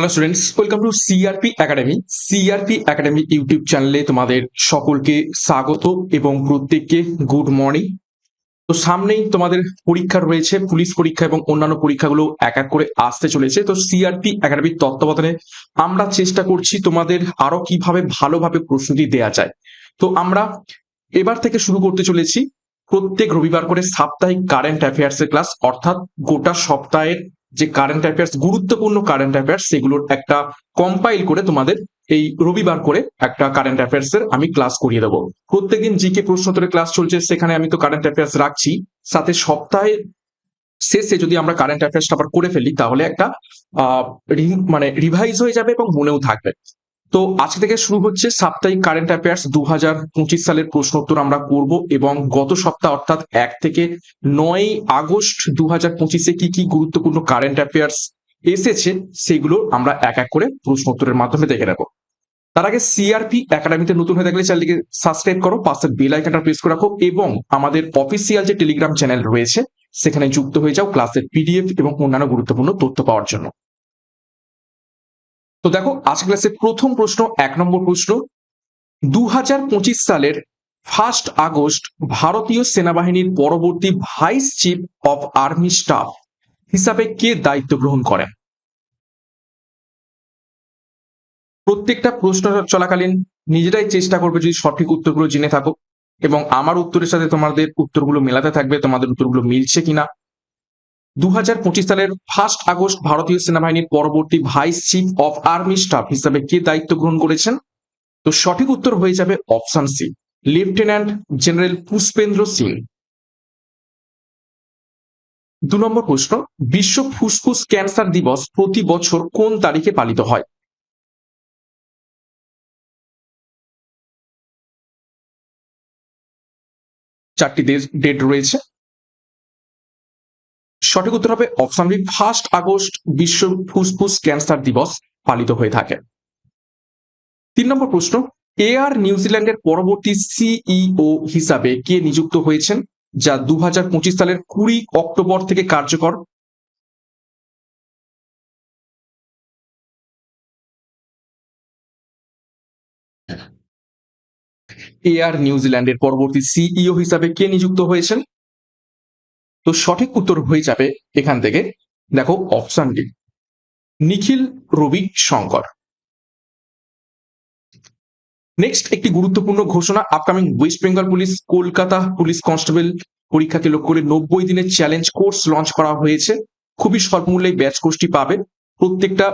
Hello students welcome to CRP academy CRP academy YouTube চ্যানেলে তোমাদের সকলকে স্বাগত এবং প্রত্যেককে গুড মর্নিং তো সামনেই তোমাদের পরীক্ষা রয়েছে পুলিশ পরীক্ষা এবং অন্যান্য পরীক্ষাগুলো এক এক করে আসতে চলেছে। তো সিআরপি একাডেমির তত্ত্বাবধানে আমরা চেষ্টা করছি তোমাদের আরও কীভাবে ভালোভাবে প্রস্তুতি দেওয়া যায়। তো আমরা এবার থেকে শুরু করতে চলেছি। প্রত্যেক রবিবার করে সাপ্তাহিক কারেন্ট অ্যাফেয়ার্স এর ক্লাস অর্থাৎ গোটা সপ্তাহের যে কারেন্ট অ্যাফেয়ার্স গুরুত্বপূর্ণ কারেন্ট অ্যাফেয়ার্স সেগুলোর একটা কম্পাইল করে তোমাদের এই রবিবার করে একটা কারেন্ট অ্যাফেয়ার্স এর আমি ক্লাস করিয়ে দেবো। প্রত্যেকদিন জিকে প্রশ্নোত্তরের ক্লাস চলছে, সেখানে আমি তো কারেন্ট অ্যাফেয়ার্স রাখছি। সাথে সপ্তাহে শেষে যদি আমরা কারেন্ট অ্যাফেয়ার্সটা আবার করে ফেলি, তাহলে একটা মানে রিভাইজ হয়ে যাবে এবং মনেও থাকবে। তো আজকে থেকে শুরু হচ্ছে সাপ্তাহিক কারেন্ট অ্যাফেয়ার্স দু হাজার পঁচিশ সালের প্রশ্নোত্তর আমরা করব এবং গত সপ্তাহ অর্থাৎ এক থেকে নয় আগস্ট দু হাজার পঁচিশে কি কি গুরুত্বপূর্ণ কারেন্ট অ্যাফেয়ার্স এসেছে সেগুলো আমরা এক এক করে প্রশ্নোত্তরের মাধ্যমে দেখে নেব। তার আগে সিআরপি একাডেমিতে নতুন হয়ে থাকলে চ্যানেলটিকে সাবস্ক্রাইব করো পাশের বেল আইকনটা প্রেস করে রাখো এবং আমাদের অফিসিয়াল যে টেলিগ্রাম চ্যানেল রয়েছে, সেখানে যুক্ত হয়ে যাও ক্লাসের পিডিএফ এবং অন্যান্য গুরুত্বপূর্ণ তথ্য পাওয়ার জন্য। তো দেখো আজকে ক্লাসের প্রথম প্রশ্ন, এক নম্বর প্রশ্ন। দু হাজার পঁচিশ সালের ফার্স্ট আগস্ট ভারতীয় সেনাবাহিনীর পরবর্তী vice chief of army staff হিসাবে কে দায়িত্ব গ্রহণ করেন? প্রত্যেকটা প্রশ্ন চলাকালীন নিজেরাই চেষ্টা করবে যদি সঠিক উত্তরগুলো জেনে থাকো। এবং আমার উত্তরের সাথে তোমাদের উত্তরগুলো মেলাতে থাকবে, তোমাদের উত্তরগুলো মিলছে কিনা। দু হাজার পঁচিশ সালের ফার্স্ট আগস্ট ভারতীয় সেনাবাহিনীর পরবর্তী vice chief of army staff হিসাবে কে দায়িত্ব গ্রহণ করেছেন? তো সঠিক উত্তর হয়ে যাবে option C, lieutenant general Pushpendra Singh. দু নম্বর প্রশ্ন, বিশ্ব ফুসফুস ক্যান্সার দিবস প্রতি বছর কোন তারিখে পালিত হয়? চারটি দেশ, ডেট রয়েছে। সঠিক উত্তর হবে অপশন বি ফার্স্ট আগস্ট বিশ্ব ফুসফুস ক্যান্সার দিবস পালিত হয়ে থাকে। তিন নম্বর প্রশ্ন, এয়ার নিউজিল্যান্ডের পরবর্তী সিইও হিসাবে কে নিযুক্ত হয়েছেন, যা দু হাজার পঁচিশ সালের কুড়ি অক্টোবর থেকে কার্যকর? এয়ার নিউজিল্যান্ডের পরবর্তী সিইও হিসাবে কে নিযুক্ত হয়েছেন? তো সঠিক উত্তর হয়ে যাবে এখান থেকে। দেখো option D Nikhil Ravi Shankar. Next একটি গুরুত্বপূর্ণ ঘোষণা upcoming West Bengal police Kolkata police constable পরীক্ষাকে লক্ষ্য করে নব্বই দিনের চ্যালেঞ্জ কোর্স লঞ্চ করা হয়েছে। খুবই স্বল্প মূল্যে ব্যাচ কোর্সটি পাবে। প্রত্যেকটা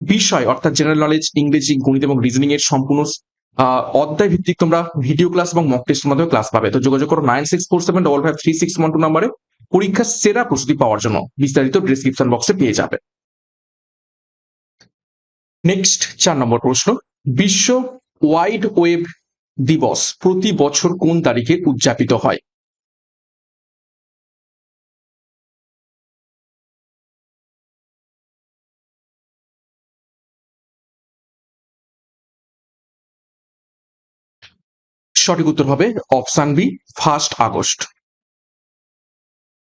বিষয়, অর্থাৎ জেনারেল নলেজ ইংরেজি, গণিত এবং রিজনিং এর সম্পূর্ণ অধ্যায় ভিত্তিক তোমরা ভিডিও ক্লাস এবং মক টেস্টের মাধ্যমে ক্লাস পাবে। তো যোগাযোগ করো nine six four seven double five three six one two নাম্বারে পরীক্ষার সেরা প্রস্তুতি পাওয়ার জন্য বিস্তারিত ডিসক্রিপশন বক্সে পেয়ে যাবে। নেক্সট চার নম্বর প্রশ্ন। বিশ্ব ওয়াইড ওয়েব দিবস প্রতি বছর কোন তারিখে উদযাপিত হয়? সঠিক উত্তর হবে অপশন বি, ফার্স্ট আগস্ট।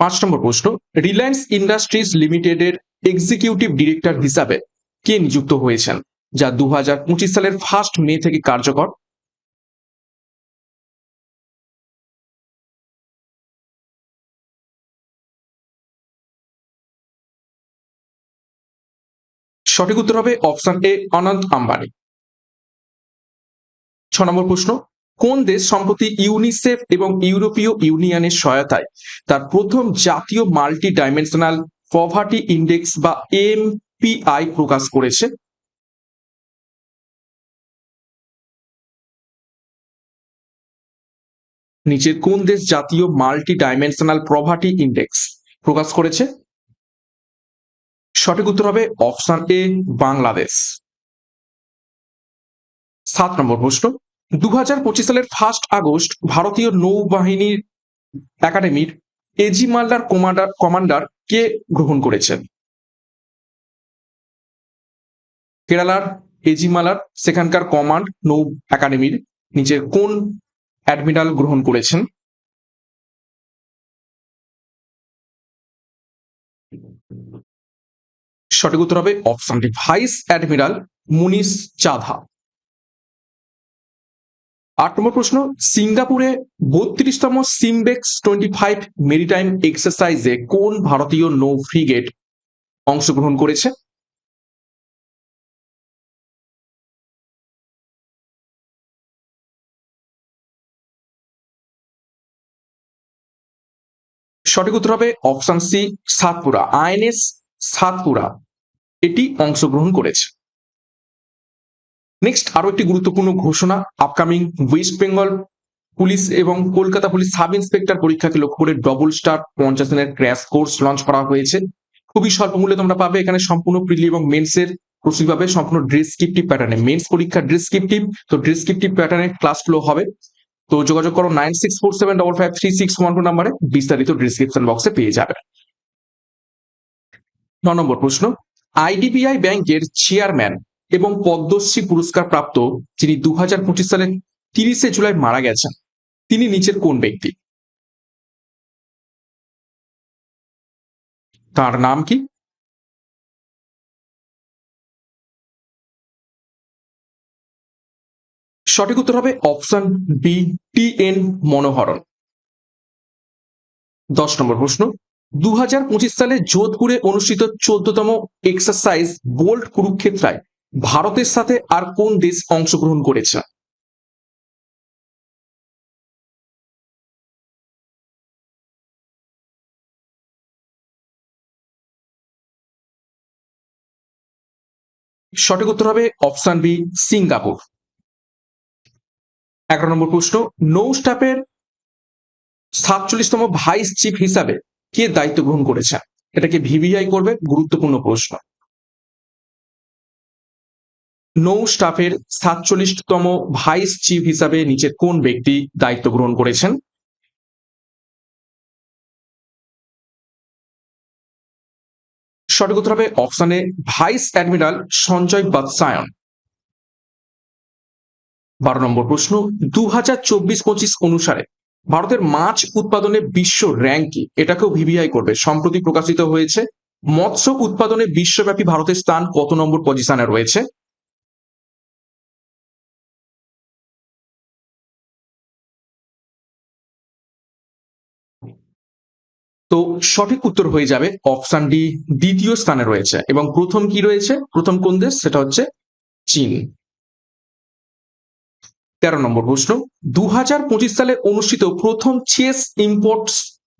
পাঁচ নম্বর প্রশ্ন, রিলায়েন্স ইন্ডাস্ট্রিজ লিমিটেডের এক্সিকিউটিভ ডিরেক্টর হিসাবে কে নিযুক্ত হয়েছেন, যা দু হাজার পঁচিশ সালের ফার্স্ট মে থেকে কার্যকর? সঠিক উত্তর হবে অপশন এ, অনন্ত আম্বানি। ছ নম্বর প্রশ্ন কোন দেশ সম্প্রতি ইউনিসেফ এবং ইউরোপীয় ইউনিয়নের সহায়তায় তার প্রথম জাতীয় মাল্টি ডাইমেনশনাল পভার্টি ইন্ডেক্স বা এমপিআই প্রকাশ করেছে? নিচের কোন দেশ জাতীয় মাল্টি ডাইমেনশনাল প্রভার্টি ইন্ডেক্স প্রকাশ করেছে? সঠিক উত্তর হবে অপশন এ, বাংলাদেশ। সাত নম্বর প্রশ্ন। দু হাজার পঁচিশ সালের ফার্স্ট আগস্ট ভারতীয় নৌবাহিনীর একাডেমির এজি মাল্লার কমান্ডার কমান্ডার কে গ্রহণ করেছেন। কেরালার এজি মালার সেখানকার কমান্ড নৌ একাডেমির নিজের কোন অ্যাডমিরাল গ্রহণ করেছেন? সঠিক উত্তর হবে অপশন ডি ভাইস অ্যাডমিরাল মুনিস চাধা। আট নম্বর প্রশ্ন, সিঙ্গাপুরে বত্রিশতম সিমবেক্স টোয়েন্টি ফাইভ মেরিটাইম এক্সারসাইজে কোন ভারতীয় নৌ ফ্রিগেট অংশগ্রহণ করেছে? সঠিক উত্তর হবে option C, Satpura. INS Satpura. এটি অংশগ্রহণ করেছে। নেক্সট আরও একটি গুরুত্বপূর্ণ ঘোষণা আপকামিং ওয়েস্ট বেঙ্গল পুলিশ এবং কলকাতা পুলিশ সাব ইন্সপেক্টর পরীক্ষাকে লক্ষ্য করে ডবল স্টার পঞ্চাশ দিনের ক্র্যাশ কোর্স লঞ্চ করা হয়েছে। খুবই স্বল্প মূল্যে তোমরা পাবে এখানে সম্পূর্ণ প্রিলি এবং মেন্সের প্রস্তুতি পাবে সম্পূর্ণ ড্রেসক্রিপটিভ প্যাটার্নে মেন্স পরীক্ষা ড্রেসক্রিপটিভ তো ড্রেসক্রিপটিভ প্যাটার্নে ক্লাসগুলো হবে। তো যোগাযোগ করো nine six four seven double five three six one two নাম্বারে বিস্তারিত ডিসক্রিপশন বক্সে পেয়ে যাবে। ন নম্বর প্রশ্ন আইডিবিআই ব্যাংকের চেয়ারম্যান এবং পদ্মশ্রী পুরস্কার প্রাপ্ত যিনি দু হাজার পঁচিশ সালের তিরিশে জুলাই মারা গেছেন, তিনি নিচের কোন ব্যক্তি? তার নাম কি? সঠিক উত্তর হবে option B, T N Manoharan. দশ নম্বর প্রশ্ন। দু সালে যোধপুরে অনুষ্ঠিত চোদ্দতম এক্সারসাইজ বোল্ট কুরুক্ষেত্রায় ভারতের সাথে আর কোন দেশ অংশগ্রহণ করেছে? সঠিক উত্তর হবে অপশন বি, সিঙ্গাপুর। এগারো নম্বর প্রশ্ন নৌ স্টাফের সাতচল্লিশতম ভাইস চিফ হিসাবে কে দায়িত্ব গ্রহণ করেছেন এটাকে ভিভিআই করবে, গুরুত্বপূর্ণ প্রশ্ন। নৌ স্টাফের সাতচল্লিশতম ভাইস চিফ হিসাবে নিচের কোন ব্যক্তি দায়িত্ব গ্রহণ করেছেন? সঠিক উত্তর হবে অপশনে ভাইস অ্যাডমিরাল সঞ্জয় বাদসায়ন বারো নম্বর প্রশ্ন দু হাজার চব্বিশ পঁচিশ অনুসারে ভারতের মাছ উৎপাদনে বিশ্ব র্যাঙ্ক কি? এটাকেও ভিভিআই করবে। সম্প্রতি প্রকাশিত হয়েছে, মৎস্য উৎপাদনে বিশ্বব্যাপী ভারতের স্থান কত নম্বর পজিশনে রয়েছে? তো সঠিক উত্তর হয়ে যাবে অপশন ডি, দ্বিতীয় স্থানে রয়েছে। এবং প্রথম কি রয়েছে? প্রথম কোন দেশ? সেটা হচ্ছে চীন। তেরো নম্বর প্রশ্ন দু হাজার পঁচিশ সালে অনুষ্ঠিত প্রথম চেস ইম্পোর্টস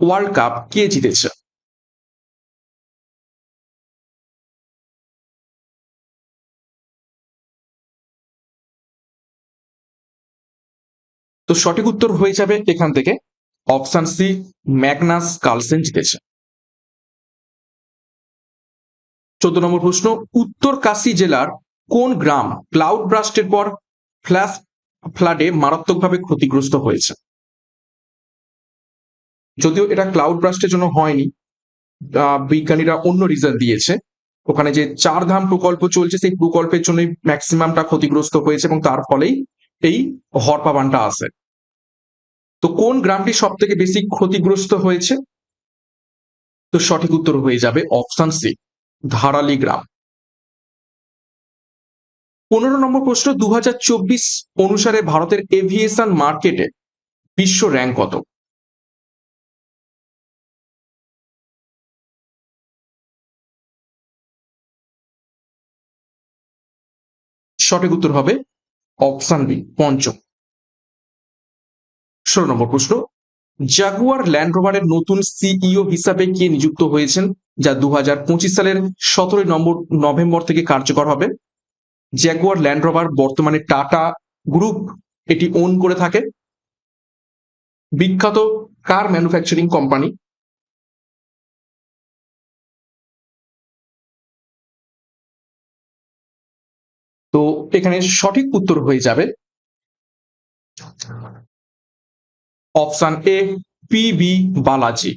ওয়ার্ল্ড কাপ কে জিতেছে? তো সঠিক উত্তর হয়ে যাবে এখান থেকে অপশন সি, ম্যাগনাস কালসেন জিতেছে চোদ্দ নম্বর প্রশ্ন, উত্তর কাশী জেলার কোন গ্রাম ক্লাউড ব্রাস্টের পর ফ্ল্যাশ ফ্লাডে মারাত্মকভাবে ক্ষতিগ্রস্ত হয়েছে? যদিও এটা ক্লাউড ব্রাস্টের জন্য হয়নি বিজ্ঞানীরা অন্য রিজন দিয়েছে। ওখানে যে চার ধাম প্রকল্প চলছে, সেই প্রকল্পের জন্যই ম্যাক্সিমামটা ক্ষতিগ্রস্ত হয়েছে এবং তার ফলেই এই হরপাবানটা আসে তো কোন গ্রামটি সব থেকে বেশি ক্ষতিগ্রস্ত হয়েছে? তো সঠিক উত্তর হয়ে যাবে অপশন সি ধারালি গ্রাম। পনেরো নম্বর প্রশ্ন দু হাজার চব্বিশ অনুসারে ভারতের এভিয়েশন মার্কেটে বিশ্ব র্যাঙ্ক কত? সঠিক উত্তর হবে অপশন বি পঞ্চম। ষোলো নম্বর প্রশ্ন জাগুয়ার ল্যান্ড রোভারের নতুন সিইও হিসাবে কে নিযুক্ত হয়েছেন, যা দু হাজার পঁচিশ সালের সতেরোই নম্বর, নভেম্বর থেকে কার্যকর হবে? জ্যাগুয়ার ল্যান্ড রোভার বর্তমানে টাটা গ্রুপ এটি ওন করে থাকে। বিখ্যাত কার ম্যানুফ্যাকচারিং কোম্পানি তো এখানে সঠিক উত্তর হয়ে যাবে। Option A P B Balaji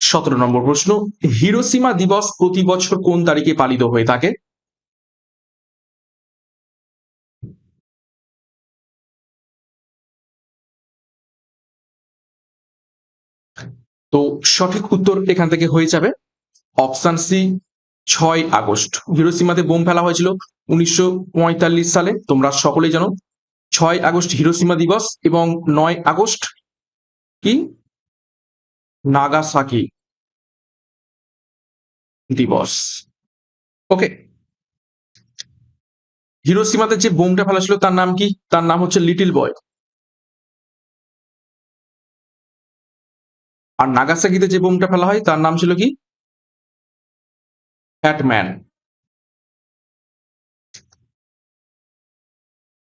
সতেরো নম্বর প্রশ্ন, হিরোসীমা দিবস প্রতি বছর কোন তারিখে পালিত হয়ে থাকে? তো সঠিক উত্তর এখান থেকে হয়ে যাবে। অপশন সি ছয় আগস্ট। হিরোসীমাতে বোম ফেলা হয়েছিল উনিশশো পঁয়তাল্লিশ সালে। তোমরা সকলেই জানো ছয় আগস্ট হিরোসীমা দিবস এবং নয় আগস্ট কি? নাগাসাকি দিবস। ওকে হিরোসীমাতে যে বোমটা ফেলা ছিল, তার নাম কি? তার নাম হচ্ছে লিটল বয়। আর নাগাসাকিতে যে বোমটা ফেলা হয়, তার নাম ছিল কি? ব্যাটম্যান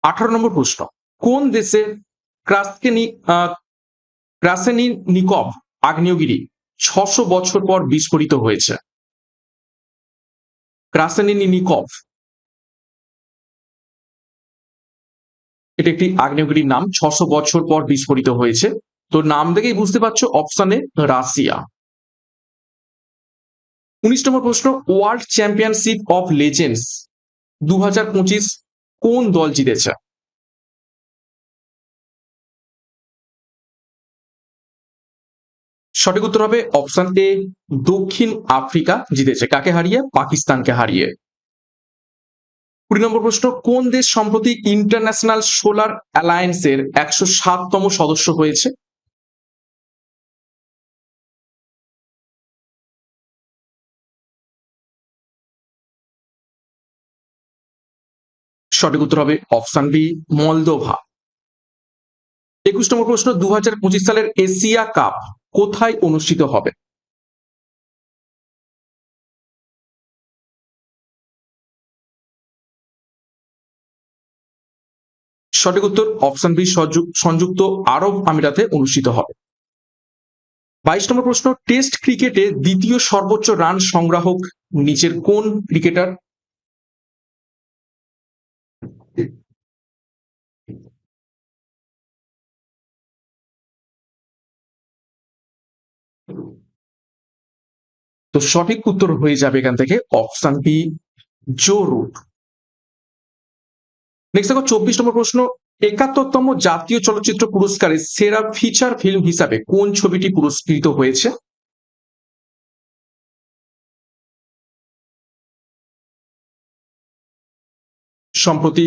আঠারো নম্বর প্রশ্ন। কোন দেশে ক্রাসকেনি ক্রাসেনি নিকব আগ্নেয়গিরি ছশো বছর পর বিস্ফোরিত হয়েছে? ক্রাসেনিনি নিকব। এটা একটি আগ্নেয়গিরির নাম, ছশো বছর পর বিস্ফোরিত হয়েছে। তো নাম দেখেই বুঝতে পারছ, অপশানে রাশিয়া। উনিশ নম্বর প্রশ্ন, ওয়ার্ল্ড চ্যাম্পিয়নশিপ অফ লেজেন্ডস দু হাজার পঁচিশ কোন দল জিতেছে? সঠিক উত্তর হবে অপশন এ, দক্ষিণ আফ্রিকা জিতেছে। কাকে হারিয়ে? পাকিস্তানকে হারিয়ে। কুড়ি নম্বর প্রশ্ন, কোন দেশ সম্প্রতি ইন্টারন্যাশনাল সোলার অ্যালায়েন্সের একশো সাততম সদস্য হয়েছে? সঠিক উত্তর হবে অপশন বি, মলদোভা। একুশ নম্বর প্রশ্ন দুই হাজার পঁচিশ সালের এশিয়া কাপ কোথায় অনুষ্ঠিত হবে? সঠিক উত্তর অপশন বি সংযুক্ত আরব আমিরাতে অনুষ্ঠিত হবে। বাইশ নম্বর প্রশ্ন, টেস্ট ক্রিকেটে দ্বিতীয় সর্বোচ্চ রান সংগ্রাহক নিচের কোন ক্রিকেটার? তো সঠিক উত্তর হয়ে যাবে এখান থেকে option B Joe Root. Next দেখো, চব্বিশ নম্বর প্রশ্ন, একাত্তরতম জাতীয় চলচ্চিত্র পুরস্কারে সেরা ফিচার ফিল্ম হিসাবে কোন ছবিটি পুরস্কৃত হয়েছে? সম্প্রতি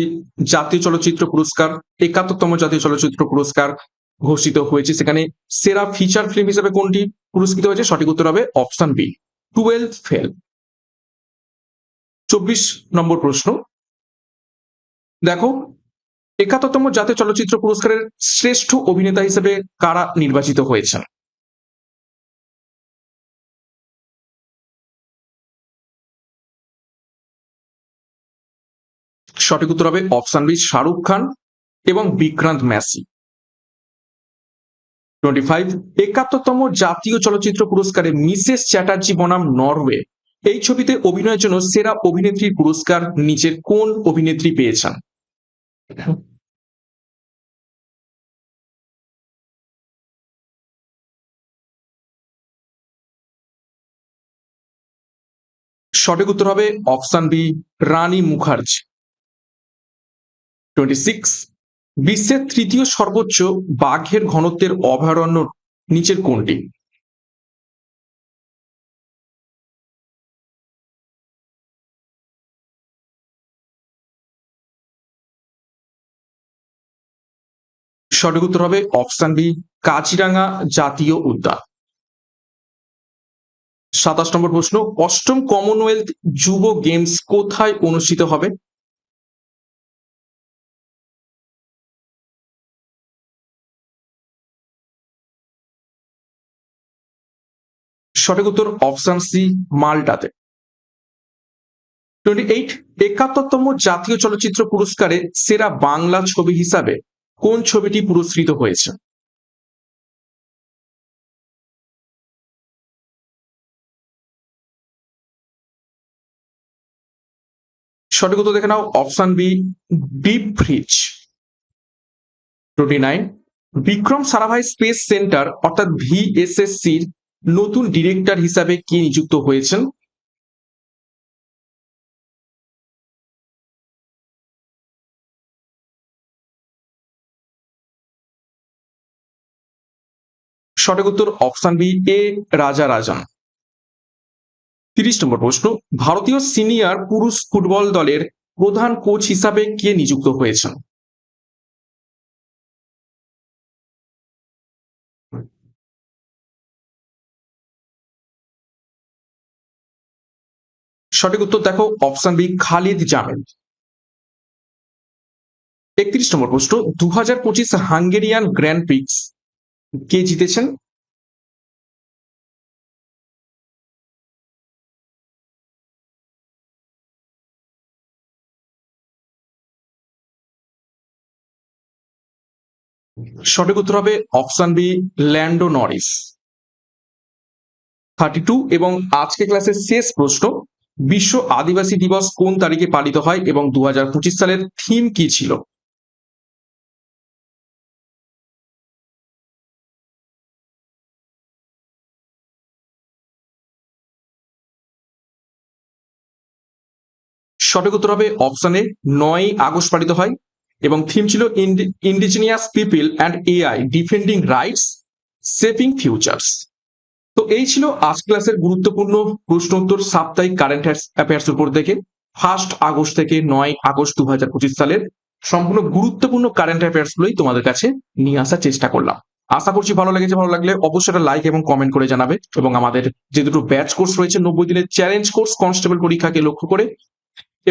জাতীয় চলচ্চিত্র পুরস্কার, একাত্তরতম জাতীয় চলচ্চিত্র পুরস্কার ঘোষিত হয়েছে। সেখানে সেরা ফিচার ফিল্ম হিসেবে কোনটি পুরস্কৃত হয়েছে? সঠিক উত্তর হবে অপশন বি টুয়েলভ ফেল। চব্বিশ নম্বর প্রশ্ন। দেখো, একাত্তরতম জাতীয় চলচ্চিত্র পুরস্কারের শ্রেষ্ঠ অভিনেতা হিসেবে কারা নির্বাচিত হয়েছেন? সঠিক উত্তর হবে অপশন বি, শাহরুখ খান এবং বিক্রান্ত ম্যাসি। টোয়েন্টি জাতীয় চলচ্চিত্র পুরস্কারে মিসেস চ্যাটার্জি বনাম নরওয়ে। এই ছবিতে অভিনয়ের জন্য সেরা অভিনেত্রীর পুরস্কার নিচের কোন অভিনেত্রী পেয়েছেন? সঠিক উত্তর হবে option B, Rani Mukherjee. Twenty six বিশ্বের তৃতীয় সর্বোচ্চ বাঘের ঘনত্বের অভয়ারণ্য নিচের কোনটি? সঠিক উত্তর হবে অপশন বি কাজিরাঙ্গা জাতীয় উদ্যান। সাতাশ নম্বর প্রশ্ন, অষ্টম কমনওয়েলথ যুব গেমস কোথায় অনুষ্ঠিত হবে? সঠিক উত্তর অপশন সি মাল্টাতে। টোয়েন্টি এইট একাত্তরতম জাতীয় চলচ্চিত্র পুরস্কারে সেরা বাংলা ছবি হিসাবে কোন ছবিটি পুরস্কৃত হয়েছে? সঠিক উত্তর দেখে নাও option B deep freeze twenty nine Vikram Sarabhai space centre অর্থাৎ ভিএসএসসির নতুন ডিরেক্টর হিসাবে কে নিযুক্ত হয়েছেন? সঠিক উত্তর অপশন বি এ রাজা রাজন তিরিশ নম্বর প্রশ্ন, ভারতীয় সিনিয়র পুরুষ ফুটবল দলের প্রধান কোচ হিসাবে কে নিযুক্ত হয়েছেন? সঠিক উত্তর দেখো অপশন বি খালিদ জামেল একত্রিশ নম্বর প্রশ্ন দু হাজার পঁচিশ হাঙ্গেরিয়ান গ্র্যান্ড প্রিক্স কে জিতেছেন? সঠিক উত্তর হবে option B Lando Norris. Thirty two এবং আজকে ক্লাসের শেষ প্রশ্ন বিশ্ব আদিবাসী দিবস কোন তারিখে পালিত হয় এবং দু হাজার পঁচিশ সালের থিম কি ছিল? সঠিক উত্তর হবে অপশনে নয় আগস্ট পালিত হয় এবং থিম ছিল indigenous people and AI defending rights saving futures এই ছিল আজ ক্লাসের গুরুত্বপূর্ণ প্রশ্ন উত্তর সাপ্তাহিক কারেন্ট অ্যাফেয়ার্স উপর থেকে ফার্স্ট আগস্ট থেকে নয় আগস্ট দু হাজার পঁচিশ সালের সম্পূর্ণ গুরুত্বপূর্ণ কারেন্ট অ্যাফেয়ার্স গুলোই তোমাদের কাছে নিয়ে আসার চেষ্টা করলাম। আশা করছি ভালো লেগেছে, ভালো লাগলে অবশ্যই একটা লাইক এবং কমেন্ট করে জানাবে এবং আমাদের যে দুটো ব্যাচ কোর্স রয়েছে, নব্বই দিনের চ্যালেঞ্জ কোর্স কনস্টেবল পরীক্ষাকে লক্ষ্য করে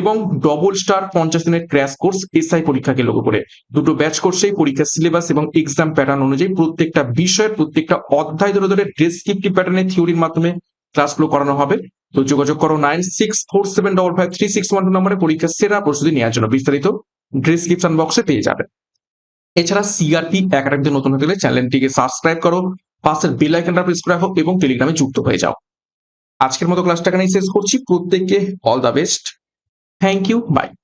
এবং ডবল স্টার পঞ্চাশ দিনের ক্র্যাশ কোর্স এসআই পরীক্ষাকে লক্ষ্য করে। দুটো ব্যাচ কোর্সেই পরীক্ষার সিলেবাস এবং এক্সাম প্যাটার্ন অনুযায়ী প্রত্যেকটা বিষয়ের প্রত্যেকটা অধ্যায় ধরে ধরে ডেসক্রিপটিভ প্যাটার্নের থিওরির মাধ্যমে ক্লাসগুলো করানো হবে। তো যোগাযোগ করো nine six four seven double five three six one two নম্বরে, পরীক্ষার সেরা প্রস্তুতি নেওয়ার জন্য বিস্তারিত ডিসক্রিপশন বক্সে পেয়ে যাবে। এছাড়া সিআরপি একাডেমিতে নতুন হতে গেলে চ্যানেলটিকে সাবস্ক্রাইব করো, পাশের বেল আইকনটা প্রেস করে রাখো এবং টেলিগ্রামে যুক্ত হয়ে যাও। আজকের মতো ক্লাসটা এখানেই শেষ করছি। প্রত্যেককে all the best thank you. Bye.